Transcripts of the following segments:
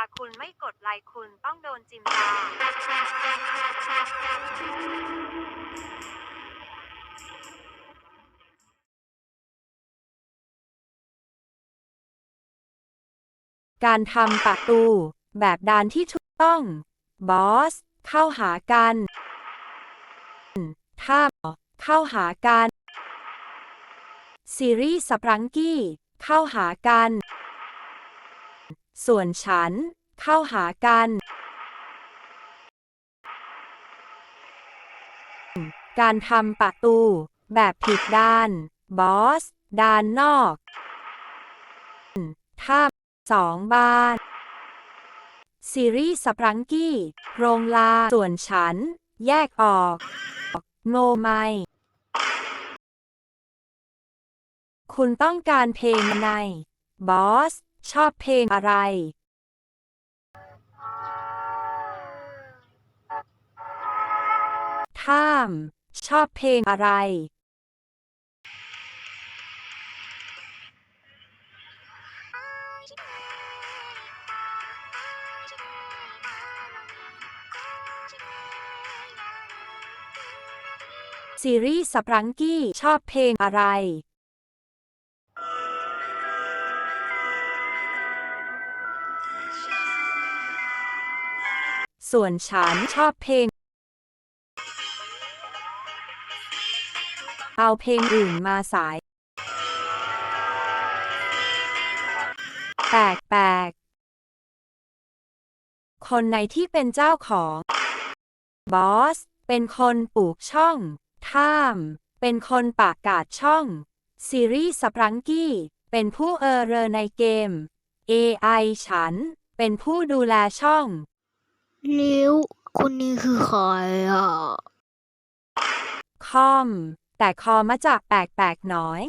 าคุณไม่กดไลค์คุณต้องโดนจิมตาการทำประตู แบบดานที่ถูกต้อง บอส เข้าหากันท่าเข้าหากัน ซีรีส์สปรังกี้ เข้าหากัน ส่วนฉัน เข้าหากัน การทำประตู แบบผิดด้าน บอส ด้านนอกท่าสองบานซีรีส์สปรังกี้ โรงลา ส่วนฉัน แยกออกโงไม่คุณต้องการเพลงในบอส ชอบเพลงอะไรท่าม ชอบเพลงอะไร ซีรีส์สปรังกี้ ชอบเพลงอะไร ส่วนฉันชอบเพลง เอาเพลงอื่นมาสาย แปลกๆคนในที่เป็นเจ้าของ บอส เป็นคนปลูกช่อง ท่าม เป็นคนปากกาดช่อง ซีรีส์สปรังกี้ เป็นผู้เออเรอในเกม AI ฉัน เป็นผู้ดูแลช่อง นิ้วคนนี้คือใครอะ คอม แต่คอมาจากแปลกๆน้อย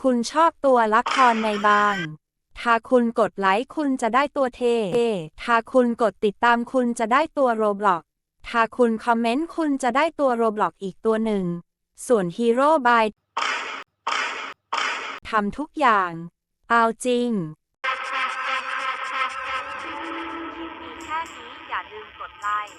คุณชอบตัวละครในบาง ถ้าคุณกดไลค์คุณจะได้ตัวเท ถ้าคุณกดติดตามคุณจะได้ตัวโรบล็อก ถ้าคุณคอมเมนต์คุณจะได้ตัวโรบล็อกอีกตัวหนึ่ง ส่วนฮีโร่บายทำทุกอย่าง เอาจริงมีแค่นี้อย่าลืมกดไลค์